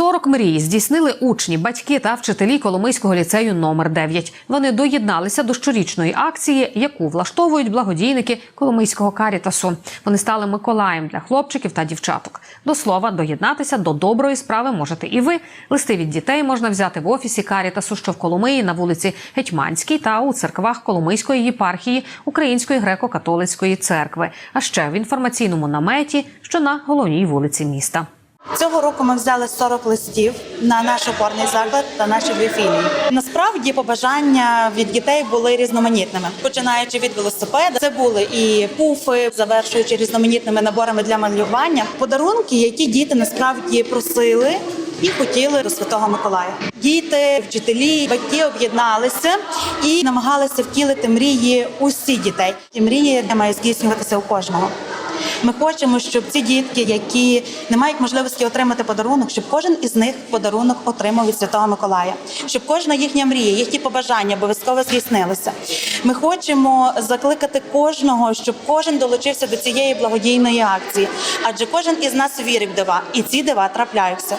40 мрій здійснили учні, батьки та вчителі Коломийського ліцею номер 9 Вони доєдналися до щорічної акції, яку влаштовують благодійники Коломийського карітасу. Вони стали Миколаєм для хлопчиків та дівчаток. До слова, доєднатися до доброї справи можете і ви. Листи від дітей можна взяти в офісі карітасу, що в Коломиї на вулиці Гетьманській та у церквах Коломийської єпархії Української греко-католицької церкви, а ще в інформаційному наметі, що на головній вулиці міста. Цього року ми взяли 40 листів на наш опорний заклад та наші дві філії. Насправді побажання від дітей були різноманітними, починаючи від велосипеда, це були і пуфи, завершуючи різноманітними наборами для малювання. Подарунки, які діти насправді просили. І хотіли до Святого Миколая. Діти, вчителі, батьки об'єдналися і намагалися втілити мрії усіх дітей. І мрії мають здійснюватися у кожного. Ми хочемо, щоб ці дітки, які не мають можливості отримати подарунок, щоб кожен із них подарунок отримав від Святого Миколая, щоб кожна їхня мрія, їхні побажання обов'язково здійснилися. Ми хочемо закликати кожного, щоб кожен долучився до цієї благодійної акції, адже кожен із нас вірить в дива, і ці дива трапляються.